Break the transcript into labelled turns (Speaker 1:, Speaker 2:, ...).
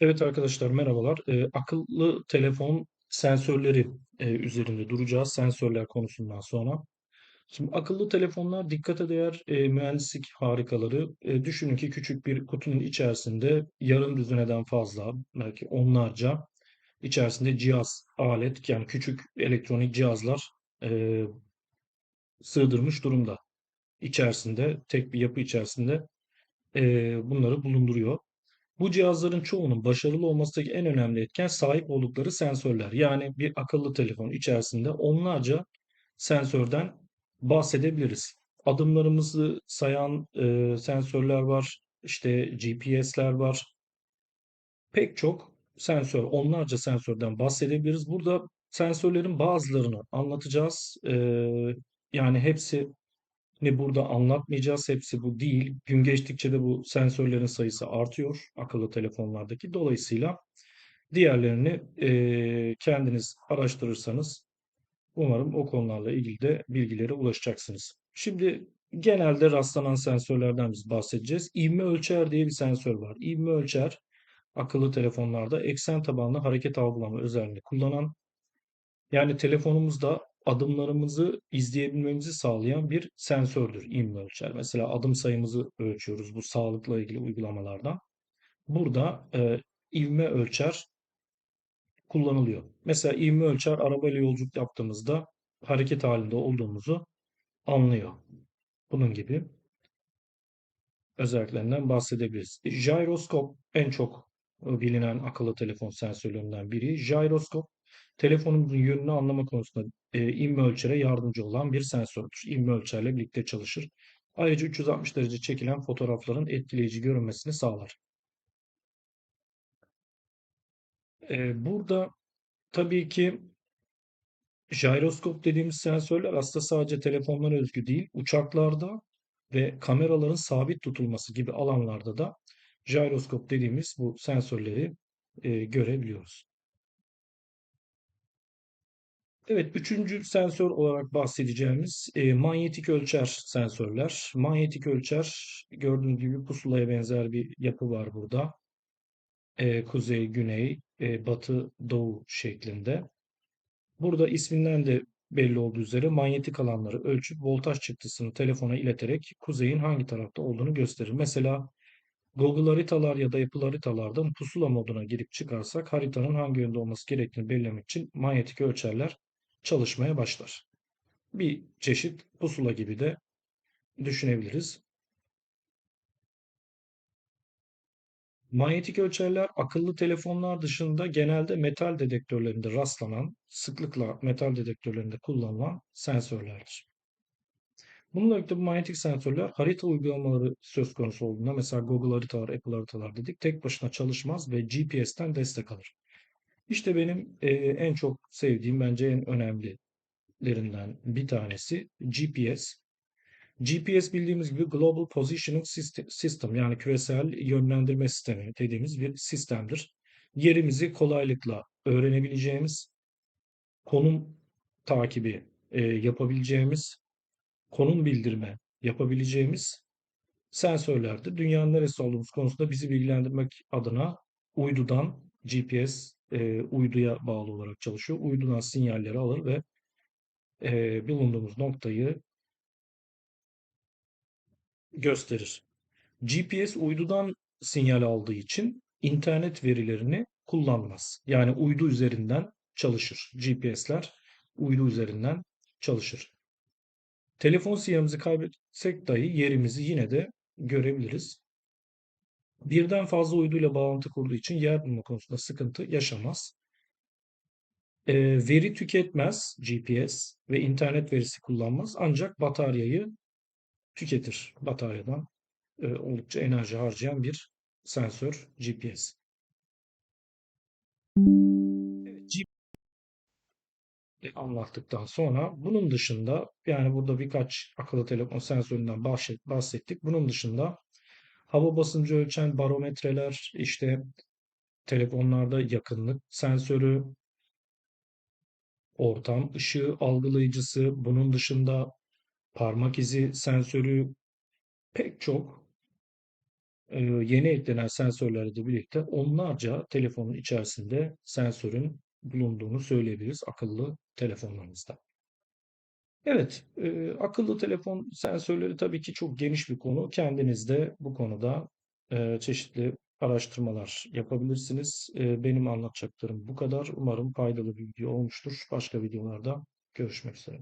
Speaker 1: Evet arkadaşlar merhabalar. Ee, akıllı telefon sensörleri e, üzerinde duracağız sensörler konusundan sonra. Şimdi akıllı telefonlar dikkate değer e, mühendislik harikaları. E, düşünün ki küçük bir kutunun içerisinde yarım düzineden fazla belki onlarca içerisinde cihaz, alet yani küçük elektronik cihazlar e, sığdırmış durumda. İçerisinde tek bir yapı içerisinde e, bunları bulunduruyor. Bu cihazların çoğunun başarılı olmasındaki en önemli etken sahip oldukları sensörler. Yani bir akıllı telefon içerisinde onlarca sensörden bahsedebiliriz. Adımlarımızı sayan e, sensörler var, işte GPS'ler var. Pek çok sensör, onlarca sensörden bahsedebiliriz. Burada sensörlerin bazılarını anlatacağız. E, yani hepsi ne burada anlatmayacağız. Hepsi bu değil. Gün geçtikçe de bu sensörlerin sayısı artıyor akıllı telefonlardaki. Dolayısıyla diğerlerini eee, kendiniz araştırırsanız umarım o konularla ilgili de bilgilere ulaşacaksınız. Şimdi genelde rastlanan sensörlerden biz bahsedeceğiz. İvme ölçer diye bir sensör var. İvme ölçer akıllı telefonlarda eksen tabanlı hareket algılama özelliğini kullanan yani telefonumuzda adımlarımızı izleyebilmemizi sağlayan bir sensördür ivme ölçer. Mesela adım sayımızı ölçüyoruz bu sağlıkla ilgili uygulamalardan. Burada e, ivme ölçer kullanılıyor. Mesela ivme ölçer arabayla yolculuk yaptığımızda hareket halinde olduğumuzu anlıyor. Bunun gibi özelliklerinden bahsedebiliriz. Gyroskop en çok e, bilinen akıllı telefon sensörlerinden biri. Gyroskop telefonumuzun yönünü anlama konusunda e, ivme ölçere yardımcı olan bir sensördür. İvme ölçerle birlikte çalışır. Ayrıca 360 derece çekilen fotoğrafların etkileyici görünmesini sağlar. E, burada tabii ki Gyroskop dediğimiz sensörler aslında sadece telefonlara özgü değil, uçaklarda ve kameraların sabit tutulması gibi alanlarda da gyroskop dediğimiz bu sensörleri e, görebiliyoruz. Evet, üçüncü sensör olarak bahsedeceğimiz e, manyetik ölçer sensörler. Manyetik ölçer gördüğünüz gibi pusulaya benzer bir yapı var burada. E, kuzey, güney, e, batı, doğu şeklinde. Burada isminden de belli olduğu üzere manyetik alanları ölçüp voltaj çıktısını telefona ileterek kuzeyin hangi tarafta olduğunu gösterir. Mesela Google haritalar ya da Apple haritalardan pusula moduna girip çıkarsak haritanın hangi yönde olması gerektiğini belirlemek için manyetik ölçerler çalışmaya başlar. Bir çeşit pusula gibi de düşünebiliriz. Manyetik ölçerler akıllı telefonlar dışında genelde metal dedektörlerinde rastlanan, sıklıkla metal dedektörlerinde kullanılan sensörlerdir. Bununla birlikte bu manyetik sensörler harita uygulamaları söz konusu olduğunda mesela Google haritalar, Apple haritalar dedik tek başına çalışmaz ve GPS'ten destek alır. İşte benim e, en çok sevdiğim bence en önemlilerinden bir tanesi GPS. GPS bildiğimiz gibi Global Positioning System yani küresel yönlendirme sistemi dediğimiz bir sistemdir. Yerimizi kolaylıkla öğrenebileceğimiz, konum takibi e, yapabileceğimiz, konum bildirme yapabileceğimiz sensörlerdir. Dünyanın neresi olduğumuz konusunda bizi bilgilendirmek adına uydudan GPS e, uyduya bağlı olarak çalışıyor. Uydudan sinyalleri alır ve e, bulunduğumuz noktayı gösterir. GPS uydudan sinyal aldığı için internet verilerini kullanmaz. Yani uydu üzerinden çalışır. GPS'ler uydu üzerinden çalışır. Telefon sinyalimizi kaybetsek dahi yerimizi yine de görebiliriz. Birden fazla uyduyla bağlantı kurduğu için yer bulma konusunda sıkıntı yaşamaz. E, veri tüketmez GPS ve internet verisi kullanmaz ancak bataryayı tüketir. Bataryadan e, oldukça enerji harcayan bir sensör GPS. Evet, anlattıktan sonra bunun dışında yani burada birkaç akıllı telefon sensöründen bahsettik. Bunun dışında hava basıncı ölçen barometreler, işte telefonlarda yakınlık sensörü, ortam ışığı algılayıcısı, bunun dışında parmak izi sensörü pek çok e, yeni eklenen sensörlerle de birlikte onlarca telefonun içerisinde sensörün bulunduğunu söyleyebiliriz akıllı telefonlarımızda. Evet, e, akıllı telefon sensörleri tabii ki çok geniş bir konu. Kendiniz de bu konuda e, çeşitli araştırmalar yapabilirsiniz. E, benim anlatacaklarım bu kadar. Umarım faydalı bir video olmuştur. Başka videolarda görüşmek üzere.